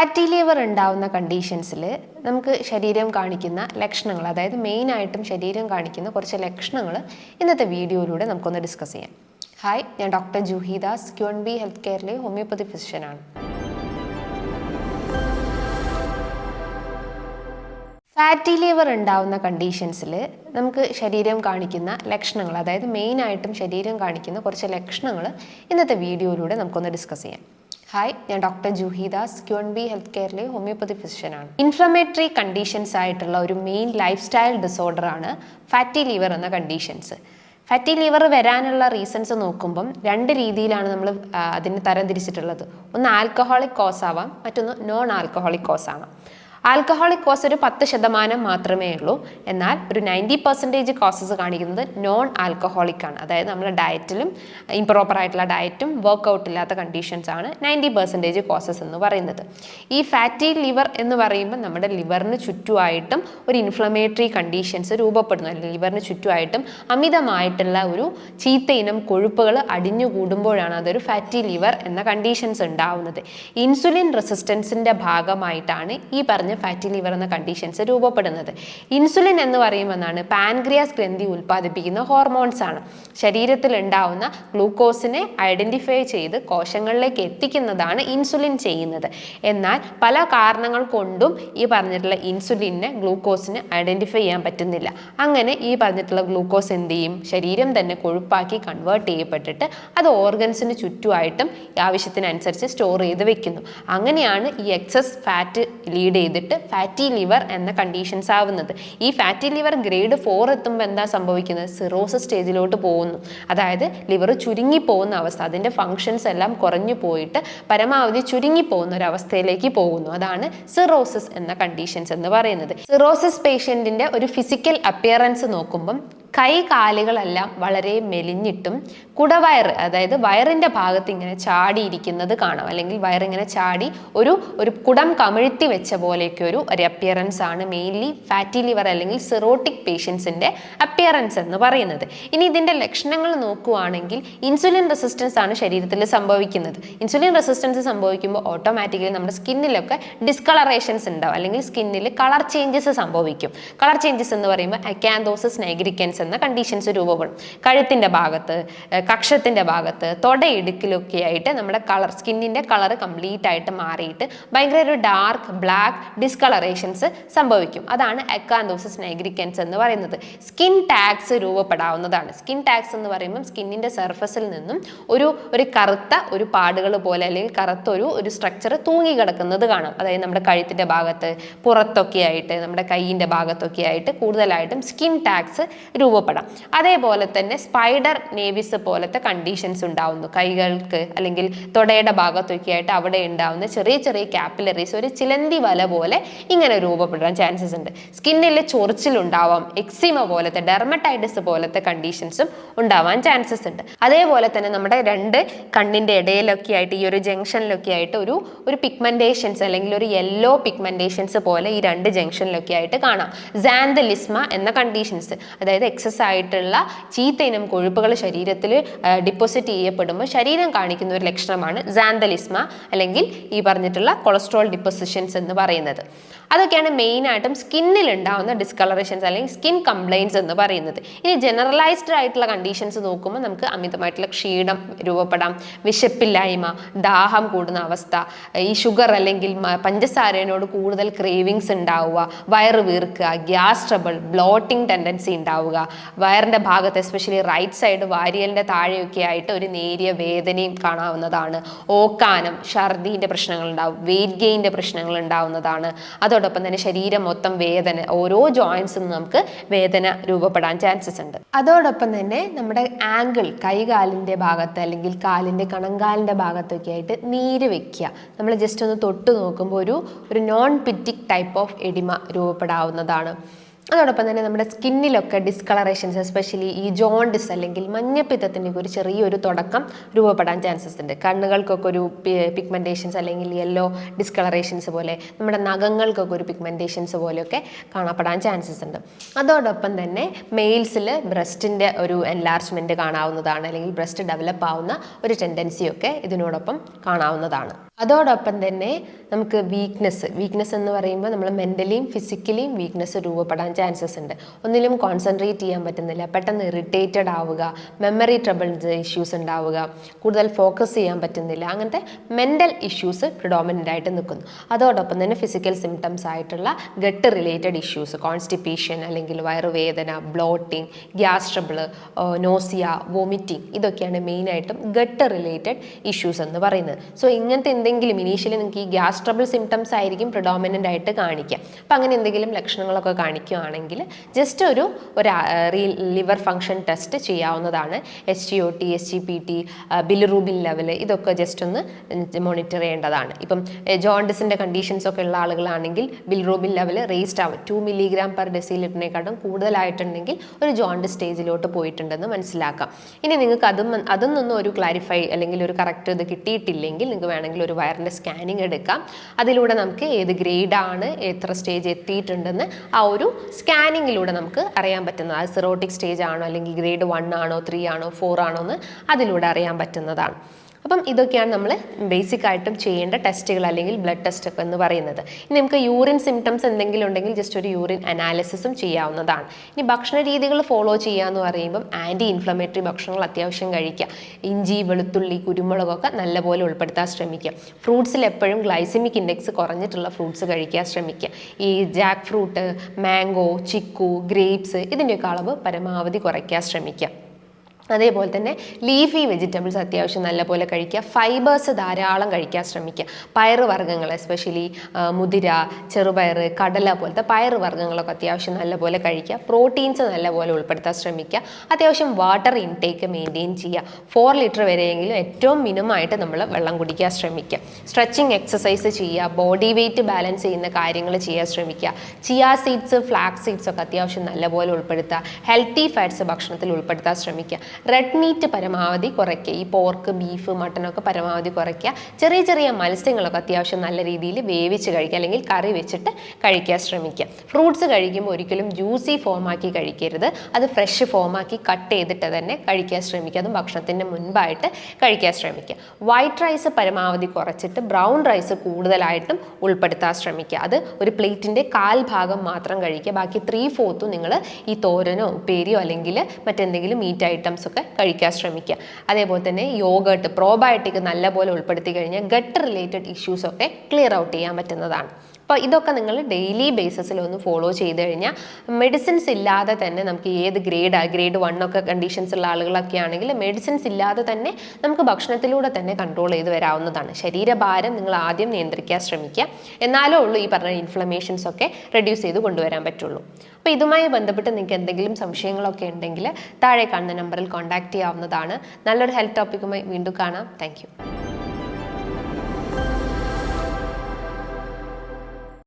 Fatty liver ഉണ്ടാവുന്ന കണ്ടീഷൻസിൽ നമുക്ക് ശരീരം കാണിക്കുന്ന ലക്ഷണങ്ങൾ അതായത് മെയിനായിട്ടും ശരീരം കാണിക്കുന്ന കുറച്ച് ലക്ഷണങ്ങൾ ഇന്നത്തെ വീഡിയോയിലൂടെ നമുക്കൊന്ന് ഡിസ്കസ് ചെയ്യാം. ഹായ് ഞാൻ doctor Juhidas Q N B health കെയറിലെ homeopathy ഫിസിഷ്യനാണ് ഫാറ്റി ലിവർ ഉണ്ടാവുന്ന കണ്ടീഷൻസിൽ നമുക്ക് ശരീരം കാണിക്കുന്ന ലക്ഷണങ്ങൾ അതായത് മെയിനായിട്ടും ശരീരം കാണിക്കുന്ന കുറച്ച് ലക്ഷണങ്ങൾ ഇന്നത്തെ വീഡിയോയിലൂടെ നമുക്കൊന്ന് ഡിസ്കസ് ചെയ്യാം. ഹായ് ഞാൻ doctor Juhidas Q N B health കെയറിലെ homeopathy ഫിസിഷ്യനാണ് ഇൻഫ്ലമേറ്ററി കണ്ടീഷൻസ് ആയിട്ടുള്ള ഒരു മെയിൻ ലൈഫ് സ്റ്റൈൽ ഡിസോർഡർ ആണ് ഫാറ്റി ലിവർ എന്ന കണ്ടീഷൻസ് ഫാറ്റി ലിവർ വരാനുള്ള റീസൺസ് നോക്കുമ്പം രണ്ട് രീതിയിലാണ് നമ്മൾ അതിന് തരംതിരിച്ചിട്ടുള്ളത്. ഒന്ന് ആൽക്കഹോളിക് കോസ് ആവാം മറ്റൊന്ന് നോൺ ആൽക്കഹോളിക് കോസ് ആണ് ആൽക്കഹോളിക് കോസ് ഒരു പത്ത് ശതമാനം മാത്രമേ ഉള്ളൂ. എന്നാൽ ഒരു നയന്റി പെർസെന്റേജ് കോസസ് കാണിക്കുന്നത് നോൺ ആൽക്കഹോളിക് ആണ്. അതായത് നമ്മുടെ ഡയറ്റിലും ഇംപ്രോപ്പർ ആയിട്ടുള്ള ഡയറ്റും വർക്കൗട്ട് ഇല്ലാത്ത കണ്ടീഷൻസ് ആണ് നയന്റി പെർസെന്റേജ് കോസസ് എന്ന് പറയുന്നത്. ഈ ഫാറ്റി ലിവർ എന്ന് പറയുമ്പോൾ നമ്മുടെ ലിവറിന് ചുറ്റുമായിട്ടും ഒരു ഇൻഫ്ലമേറ്ററി കണ്ടീഷൻസ് രൂപപ്പെടുന്നു. അല്ലെങ്കിൽ ലിവറിന് ചുറ്റുമായിട്ടും അമിതമായിട്ടുള്ള ഒരു ചീത്ത ഇനം കൊഴുപ്പുകൾ അടിഞ്ഞുകൂടുമ്പോഴാണ് അതൊരു ഫാറ്റി ലിവർ എന്ന കണ്ടീഷൻസ് ഉണ്ടാവുന്നത്. ഇൻസുലിൻ റെസിസ്റ്റൻസിന്റെ ഭാഗമായിട്ടാണ് ഈ പറഞ്ഞ ഫാറ്റി ലിവർ എന്ന കണ്ടീഷൻസ് രൂപപ്പെടുന്നത്. ഇൻസുലിൻ എന്ന് പറയുമെന്നാണ് പാൻക്രിയാസ് ഗ്രന്ഥി ഉൽപ്പാദിപ്പിക്കുന്ന ഹോർമോൺസ് ആണ്. ശരീരത്തിൽ ഉണ്ടാവുന്ന ഗ്ലൂക്കോസിനെ ഐഡന്റിഫൈ ചെയ്ത് കോശങ്ങളിലേക്ക് എത്തിക്കുന്നതാണ് ഇൻസുലിൻ ചെയ്യുന്നത്. എന്നാൽ പല കാരണങ്ങൾ കൊണ്ടും ഈ പറഞ്ഞിട്ടുള്ള ഇൻസുലിനെ ഗ്ലൂക്കോസിന് ഐഡന്റിഫൈ ചെയ്യാൻ പറ്റുന്നില്ല. അങ്ങനെ ഈ പറഞ്ഞിട്ടുള്ള ഗ്ലൂക്കോസ് എന്ത് ചെയ്യും? ശരീരം തന്നെ കൊഴുപ്പാക്കി കൺവേർട്ട് ചെയ്യപ്പെട്ടിട്ട് അത് ഓർഗൻസിന് ചുറ്റുമായിട്ടും ആവശ്യത്തിനനുസരിച്ച് സ്റ്റോർ ചെയ്ത് വെക്കുന്നു. അങ്ങനെയാണ് ഈ എക്സസ് ഫാറ്റ് ലീഡ് ചെയ്തിട്ട് ഫാറ്റി ലിവർ എന്ന കണ്ടീഷൻസ് ആവുന്നത്. ഈ ഫാറ്റി ലിവർ ഗ്രേഡ് ഫോർ എത്തുമ്പോൾ എന്താ സംഭവിക്കുന്നത്? സിറോസിസ് സ്റ്റേജിലോട്ട് പോകുന്നു. അതായത് ലിവർ ചുരുങ്ങി പോകുന്ന അവസ്ഥ. അതിന്റെ ഫങ്ഷൻസ് എല്ലാം കുറഞ്ഞു പോയിട്ട് പരമാവധി ചുരുങ്ങി പോകുന്ന ഒരു അവസ്ഥയിലേക്ക് പോകുന്നു. അതാണ് സിറോസിസ് എന്ന കണ്ടീഷൻസ് എന്ന് പറയുന്നത്. സിറോസിസ് പേഷ്യന്റിന്റെ ഒരു ഫിസിക്കൽ അപ്പിയറൻസ് നോക്കുമ്പം കൈ കാലുകളെല്ലാം വളരെ മെലിഞ്ഞിട്ടും കുടവയർ അതായത് വയറിന്റെ ഭാഗത്ത് ഇങ്ങനെ ചാടിയിരിക്കുന്നത് കാണാം. അല്ലെങ്കിൽ വയറിങ്ങനെ ചാടി ഒരു ഒരു കുടം കമിഴ്ത്തി വെച്ച പോലെയൊക്കെ ഒരു ഒരു അപ്പിയറൻസ് ആണ് മെയിൻലി ഫാറ്റി ലിവർ അല്ലെങ്കിൽ സിറോട്ടിക് പേഷ്യൻസിന്റെ അപ്പിയറൻസ് എന്ന് പറയുന്നത്. ഇനി ഇതിന്റെ ലക്ഷണങ്ങൾ നോക്കുകയാണെങ്കിൽ ഇൻസുലിൻ റെസിസ്റ്റൻസ് ആണ് ശരീരത്തിൽ സംഭവിക്കുന്നത്. ഇൻസുലിൻ റെസിസ്റ്റൻസ് സംഭവിക്കുമ്പോൾ ഓട്ടോമാറ്റിക്കലി നമ്മുടെ സ്കിന്നിലൊക്കെ ഡിസ്കളറേഷൻസ് ഉണ്ടാവും. അല്ലെങ്കിൽ സ്കിന്നിൽ കളർ ചേഞ്ചസ് സംഭവിക്കും. കളർ ചേഞ്ചസ് എന്ന് പറയുമ്പോൾ അക്കാന്തോസിസ് നൈഗ്രിക്കൻസ് എന്ന കണ്ടീഷൻസ് രൂപപ്പെടും. കഴുത്തിന്റെ ഭാഗത്ത് കക്ഷത്തിന്റെ ഭാഗത്ത് തൊടയിടുക്കിലൊക്കെ ആയിട്ട് നമ്മുടെ കളർ സ്കിന്നിന്റെ കളർ കംപ്ലീറ്റ് ആയിട്ട് മാറിയിട്ട് ഭയങ്കര ഒരു ഡാർക്ക് ബ്ലാക്ക് ഡിസ്കളറേഷൻസ് സംഭവിക്കും. അതാണ് അക്കാന്തോസിസ് നൈഗ്രിക്കൻസ് എന്ന് പറയുന്നത്. സ്കിൻ ടാക്സ് രൂപപ്പെടാവുന്നതാണ്. സ്കിൻ ടാക്സ് എന്ന് പറയുമ്പോൾ സ്കിന്നിന്റെ സർഫസിൽ നിന്നും ഒരു ഒരു കറുത്ത ഒരു പാടുകൾ പോലെ അല്ലെങ്കിൽ കറുത്ത ഒരു ഒരു സ്ട്രക്ചർ തൂങ്ങി കിടക്കുന്നത് കാണാം. അതായത് നമ്മുടെ കഴുത്തിന്റെ ഭാഗത്ത് പുറത്തൊക്കെ ആയിട്ട് നമ്മുടെ കൈയിന്റെ ഭാഗത്തൊക്കെ ആയിട്ട് കൂടുതലായിട്ടും സ്കിൻ ടാഗ്സ് രൂപപ്പെടാം. അതേപോലെ തന്നെ സ്പൈഡർ നേവിസ് പോലത്തെ കണ്ടീഷൻസ് ഉണ്ടാവുന്നു. കൈകൾക്ക് അല്ലെങ്കിൽ തൊടയുടെ ഭാഗത്തൊക്കെ ആയിട്ട് അവിടെ ഉണ്ടാവുന്ന ചെറിയ ചെറിയ ക്യാപ്പിലറീസ് ഒരു ചിലന്തി വല പോലെ ഇങ്ങനെ രൂപപ്പെടാൻ ചാൻസസ് ഉണ്ട്. സ്കിന്നിൽ ചൊറിച്ചിലുണ്ടാവാം എക്സിമ പോലത്തെ ഡെർമറ്റൈറ്റിസ് പോലത്തെ കണ്ടീഷൻസും ഉണ്ടാവാൻ ചാൻസസ് ഉണ്ട്. അതേപോലെ തന്നെ നമ്മുടെ രണ്ട് കണ്ണിന്റെ ഇടയിലൊക്കെ ആയിട്ട് ഈ ഒരു ജംഗ്ഷനിലൊക്കെ ആയിട്ട് ഒരു ഒരു പിഗ്മെന്റേഷൻസ് അല്ലെങ്കിൽ ഒരു യെല്ലോ പിഗ്മെന്റേഷൻസ് പോലെ ഈ രണ്ട് ജംഗ്ഷനിലൊക്കെ ആയിട്ട് കാണാം. സാന്തലിസ്മ എന്ന കണ്ടീഷൻസ് അതായത് എക്സസ് ആയിട്ടുള്ള ചീത്ത ഇനം കൊഴുപ്പുകൾ ശരീരത്തിൽ ഡിപ്പോസിറ്റ് ചെയ്യപ്പെടുമ്പോൾ ശരീരം കാണിക്കുന്ന ഒരു ലക്ഷണമാണ് സാന്തലിസ്മ അല്ലെങ്കിൽ ഈ പറഞ്ഞിട്ടുള്ള കൊളസ്ട്രോൾ ഡിപ്പോസിഷൻസ് എന്ന് പറയുന്നത്. അതൊക്കെയാണ് മെയിനായിട്ടും സ്കിന്നിൽ ഉണ്ടാകുന്ന ഡിസ്കളറേഷൻസ് അല്ലെങ്കിൽ സ്കിൻ കംപ്ലയിൻസ് എന്ന് പറയുന്നത്. ഇനി ജനറലൈസ്ഡ് ആയിട്ടുള്ള കണ്ടീഷൻസ് നോക്കുമ്പോൾ നമുക്ക് അമിതമായിട്ടുള്ള ക്ഷീണം രൂപപ്പെടാം വിശപ്പില്ലായ്മ ദാഹം കൂടുന്ന അവസ്ഥ ഈ ഷുഗർ അല്ലെങ്കിൽ പഞ്ചസാരനോട് കൂടുതൽ ക്രേവിങ്സ് ഉണ്ടാവുക വയറ് വീർക്കുക ഗ്യാസ് ട്രബിൾ ബ്ലോട്ടിംഗ് ടെൻഡൻസി ഉണ്ടാവുക വയറിന്റെ ഭാഗത്ത് എസ്പെഷ്യലി റൈറ്റ് സൈഡ് വാരിയലിന്റെ താഴെയൊക്കെ ആയിട്ട് ഒരു നേരിയ വേദനയും കാണാവുന്നതാണ്. ഓക്കാനം ഛർദീന്റെ പ്രശ്നങ്ങൾ ഉണ്ടാവും വെയിറ്റ് ഗെയിന്റെ പ്രശ്നങ്ങൾ ഉണ്ടാവുന്നതാണ്. അതോടൊപ്പം തന്നെ ശരീരം മൊത്തം വേദന ഓരോ ജോയിൻസും നമുക്ക് വേദന രൂപപ്പെടാൻ ചാൻസസ് ഉണ്ട്. അതോടൊപ്പം തന്നെ നമ്മുടെ ആംഗിൾ കൈകാലിന്റെ ഭാഗത്ത് അല്ലെങ്കിൽ കാലിന്റെ കണങ്കാലിന്റെ ഭാഗത്തൊക്കെ ആയിട്ട് നീര് വെക്കുക. നമ്മൾ ജസ്റ്റ് ഒന്ന് തൊട്ട് നോക്കുമ്പോൾ ഒരു ഒരു non pitting type of oedema രൂപപ്പെടാവുന്നതാണ്. അതോടൊപ്പം തന്നെ നമ്മുടെ സ്കിന്നിലൊക്കെ ഡിസ്കളറേഷൻസ് എസ്പെഷ്യലി ഈ ജോണ്ടിസ് അല്ലെങ്കിൽ മഞ്ഞപ്പിത്തത്തിന്റെ ഒരു ചെറിയൊരു തുടക്കം രൂപപ്പെടാൻ ചാൻസസ് ഉണ്ട്. കണ്ണുകൾക്കൊക്കെ ഒരു പിഗ്മെന്റേഷൻസ് അല്ലെങ്കിൽ യെല്ലോ ഡിസ്കളറേഷൻസ് പോലെ നമ്മുടെ നഖങ്ങൾക്കൊക്കെ ഒരു പിഗ്മെന്റേഷൻസ് പോലെയൊക്കെ കാണപ്പെടാൻ ചാൻസസ് ഉണ്ട്. അതോടൊപ്പം തന്നെ മെയിൽസിൽ ബ്രസ്റ്റിന്റെ ഒരു എൻലാർജ്മെന്റ് കാണാവുന്നതാണ് അല്ലെങ്കിൽ ബ്രസ്റ്റ് ഡെവലപ്പ് ആവുന്ന ഒരു ടെൻഡൻസിയൊക്കെ ഇതിനോടൊപ്പം കാണാവുന്നതാണ്. അതോടൊപ്പം തന്നെ നമുക്ക് വീക്ക്നെസ് വീക്ക്നെസ് എന്ന് പറയുമ്പോൾ നമ്മൾ മെന്റലിയും ഫിസിക്കലിയും വീക്ക്നെസ് രൂപപ്പെടാൻ ചാൻസസ് ഉണ്ട്. ഒന്നിലും കോൺസെൻട്രേറ്റ് ചെയ്യാൻ പറ്റുന്നില്ല. പെട്ടെന്ന് ഇറിറ്റേറ്റഡ് ആവുക മെമ്മറി ട്രബിൾസ് ഇഷ്യൂസ് ഉണ്ടാവുക കൂടുതൽ ഫോക്കസ് ചെയ്യാൻ പറ്റുന്നില്ല. അങ്ങനത്തെ മെന്റൽ ഇഷ്യൂസ് പ്രിഡോമിനന്റ് ആയിട്ട് നിൽക്കുന്നു. അതോടൊപ്പം തന്നെ ഫിസിക്കൽ സിംറ്റംസ് ആയിട്ടുള്ള ഗട്ട് റിലേറ്റഡ് ഇഷ്യൂസ് കോൺസ്റ്റിപ്പേഷൻ അല്ലെങ്കിൽ വയറുവേദന bloating gas trouble nausea vomiting ഇതൊക്കെയാണ് മെയിനായിട്ടും ഗട്ട് റിലേറ്റഡ് ഇഷ്യൂസ് എന്ന് പറയുന്നത്. സോ ഇങ്ങനത്തെ എന്തെങ്കിലും ഇനീഷ്യലി നിങ്ങൾക്ക് ഈ ഗ്യാസ് ട്രബിൾ സിംറ്റംസ് ആയിരിക്കും പ്രിഡോമിനന്റ് ആയിട്ട് കാണിക്കുക അപ്പം അങ്ങനെ എന്തെങ്കിലും ലക്ഷണങ്ങളൊക്കെ കാണിക്കുകയാണെങ്കിൽ ജസ്റ്റ് ഒരു ഒരു ലിവർ ഫങ്ഷൻ ടെസ്റ്റ് ചെയ്യാവുന്നതാണ്. S G O T S G P T bilirubin level ഇതൊക്കെ ജസ്റ്റ് ഒന്ന് മോണിറ്റർ ചെയ്യേണ്ടതാണ്. ഇപ്പം ജോണ്ടിസിന്റെ കണ്ടീഷൻസ് ഒക്കെ ഉള്ള ആളുകളാണെങ്കിൽ ബിലിറൂബിൻ ലെവൽ റേസ്ഡ് ആവും. ടു മില്ലിഗ്രാം പെർ ഡെസിലിറ്ററിനെക്കാട്ടും കൂടുതലായിട്ടുണ്ടെങ്കിൽ ഒരു ജോണ്ടിസ് സ്റ്റേജിലോട്ട് പോയിട്ടുണ്ടെന്ന് മനസ്സിലാക്കാം. ഇനി നിങ്ങൾക്ക് അതും അതിൽ നിന്നും ഒരു ക്ലാരിഫൈ അല്ലെങ്കിൽ ഒരു കറക്റ്റ് ഇത് കിട്ടിയിട്ടില്ലെങ്കിൽ നിങ്ങൾക്ക് വേണമെങ്കിൽ ഒരു വയറിന്റെ സ്കാനിങ് എടുക്കാം. അതിലൂടെ നമുക്ക് ഏത് ഗ്രേഡാണ് എത്ര സ്റ്റേജ് എത്തിയിട്ടുണ്ടെന്ന് ആ ഒരു സ്കാനിങ്ങിലൂടെ നമുക്ക് അറിയാൻ പറ്റുന്നത്. അത് സിറോട്ടിക് സ്റ്റേജ് ആണോ അല്ലെങ്കിൽ ഗ്രേഡ് വൺ ആണോ ത്രീ ആണോ ഫോർ ആണോ എന്ന് അതിലൂടെ അറിയാൻ പറ്റുന്നതാണ്. അപ്പം ഇതൊക്കെയാണ് നമ്മൾ ബേസിക് ആയിട്ടും ചെയ്യേണ്ട ടെസ്റ്റുകൾ അല്ലെങ്കിൽ ബ്ലഡ് ടെസ്റ്റ് ഒക്കെ എന്ന് പറയുന്നത്. ഇനി നമുക്ക് യൂറിൻ സിംറ്റംസ് എന്തെങ്കിലും ഉണ്ടെങ്കിൽ ജസ്റ്റ് ഒരു യൂറിൻ അനാലിസിസും ചെയ്യാവുന്നതാണ്. ഇനി ഭക്ഷണ രീതികൾ ഫോളോ ചെയ്യുക എന്ന് പറയുമ്പം ആന്റി ഇൻഫ്ലമേറ്ററി ഭക്ഷണങ്ങൾ അത്യാവശ്യം കഴിക്കുക. ഇഞ്ചി വെളുത്തുള്ളി കുരുമുളകൊക്കെ നല്ലപോലെ ഉൾപ്പെടുത്താൻ ശ്രമിക്കുക. ഫ്രൂട്ട്സിൽ എപ്പോഴും ഗ്ലൈസമിക് ഇൻഡെക്സ് കുറഞ്ഞിട്ടുള്ള ഫ്രൂട്ട്സ് കഴിക്കാൻ ശ്രമിക്കുക. ഈ jackfruit mango chikoo grapes ഇതിന്റെയൊക്കെ അളവ് പരമാവധി കുറയ്ക്കാൻ ശ്രമിക്കുക. അതേപോലെ തന്നെ ലീഫി വെജിറ്റബിൾസ് അത്യാവശ്യം നല്ലപോലെ കഴിക്കുക. ഫൈബേഴ്സ് ധാരാളം കഴിക്കാൻ ശ്രമിക്കുക. പയറ് വർഗങ്ങൾ എസ്പെഷ്യലി മുതിര ചെറുപയർ കടല പോലത്തെ പയറ് വർഗങ്ങളൊക്കെ അത്യാവശ്യം നല്ലപോലെ കഴിക്കുക. പ്രോട്ടീൻസ് നല്ലപോലെ ഉൾപ്പെടുത്താൻ ശ്രമിക്കുക. അത്യാവശ്യം വാട്ടർ ഇൻടേക്ക് മെയിന്റെയിൻ ചെയ്യുക. ഫോർ ലിറ്റർ വരെയെങ്കിലും ഏറ്റവും മിനിമമായിട്ട് നമ്മൾ വെള്ളം കുടിക്കാൻ ശ്രമിക്കുക. സ്ട്രെച്ചിങ് എക്സസൈസ് ചെയ്യുക. ബോഡി വെയിറ്റ് ബാലൻസ് ചെയ്യുന്ന കാര്യങ്ങൾ ചെയ്യാൻ ശ്രമിക്കുക. ചിയാ സീഡ്സ് ഫ്ലാക്സ് സീഡ്സ് ഒക്കെ അത്യാവശ്യം നല്ലപോലെ ഉൾപ്പെടുത്തുക. ഹെൽത്തി ഫാറ്റ്സ് ഭക്ഷണത്തിൽ ഉൾപ്പെടുത്താൻ ശ്രമിക്കുക. റെഡ് മീറ്റ് പരമാവധി കുറയ്ക്കുക. ഈ പോർക്ക് ബീഫ് മട്ടനൊക്കെ പരമാവധി കുറയ്ക്കുക. ചെറിയ ചെറിയ മത്സ്യങ്ങളൊക്കെ അത്യാവശ്യം നല്ല രീതിയിൽ വേവിച്ച് കഴിക്കുക. അല്ലെങ്കിൽ കറി വെച്ചിട്ട് കഴിക്കാൻ ശ്രമിക്കുക. ഫ്രൂട്ട്സ് കഴിക്കുമ്പോൾ ഒരിക്കലും ജ്യൂസി ഫോമാക്കി കഴിക്കരുത്. അത് ഫ്രഷ് ഫോമാക്കി കട്ട് ചെയ്തിട്ട് തന്നെ കഴിക്കാൻ ശ്രമിക്കുക. അതും ഭക്ഷണത്തിന്റെ മുൻപായിട്ട് കഴിക്കാൻ ശ്രമിക്കുക. വൈറ്റ് റൈസ് പരമാവധി കുറച്ചിട്ട് ബ്രൗൺ റൈസ് കൂടുതലായിട്ടും ഉൾപ്പെടുത്താൻ ശ്രമിക്കുക. അത് ഒരു പ്ലേറ്റിന്റെ കാൽ ഭാഗം മാത്രം കഴിക്കുക. ബാക്കി ത്രീ ഫോർത്തും നിങ്ങൾ ഈ തോരനോ ഉപ്പേരിയോ അല്ലെങ്കിൽ മറ്റെന്തെങ്കിലും മീറ്റ് ഐറ്റംസ് ഒക്കെ കഴിക്കാൻ ശ്രമിക്കുക. അതേപോലെ തന്നെ യോഗട്ട് പ്രോബയോട്ടിക് നല്ലപോലെ ഉൾപ്പെടുത്തി കഴിഞ്ഞാൽ ഗട്ട് റിലേറ്റഡ് ഇഷ്യൂസ് ഒക്കെ ക്ലിയർ ഔട്ട് ചെയ്യാൻ പറ്റുന്നതാണ്. അപ്പോൾ ഇതൊക്കെ നിങ്ങൾ ഡെയിലി ബേസിസിൽ ഒന്ന് ഫോളോ ചെയ്ത് കഴിഞ്ഞാൽ മെഡിസിൻസ് ഇല്ലാതെ തന്നെ നമുക്ക് ഏത് ഗ്രേഡ് ഗ്രേഡ് വൺ ഒക്കെ കണ്ടീഷൻസ് ഉള്ള ആളുകളൊക്കെ ആണെങ്കിൽ മെഡിസിൻസ് ഇല്ലാതെ തന്നെ നമുക്ക് ഭക്ഷണത്തിലൂടെ തന്നെ കൺട്രോൾ ചെയ്ത് വരാവുന്നതാണ്. ശരീരഭാരം നിങ്ങൾ ആദ്യം നിയന്ത്രിക്കാൻ ശ്രമിക്കുക. എന്നാലേ ഉള്ളൂ ഈ പറഞ്ഞ ഇൻഫ്ലമേഷൻസ് ഒക്കെ റെഡ്യൂസ് ചെയ്ത് കൊണ്ടുവരാൻ പറ്റുള്ളൂ. അപ്പോൾ ഇതുമായി ബന്ധപ്പെട്ട് നിങ്ങൾക്ക് എന്തെങ്കിലും സംശയങ്ങളൊക്കെ ഉണ്ടെങ്കിൽ താഴെ കാണുന്ന നമ്പറിൽ കോൺടാക്ട് ചെയ്യാവുന്നതാണ്. നല്ലൊരു ഹെൽത്ത് ടോപ്പിക്കുമായി വീണ്ടും കാണാം. താങ്ക്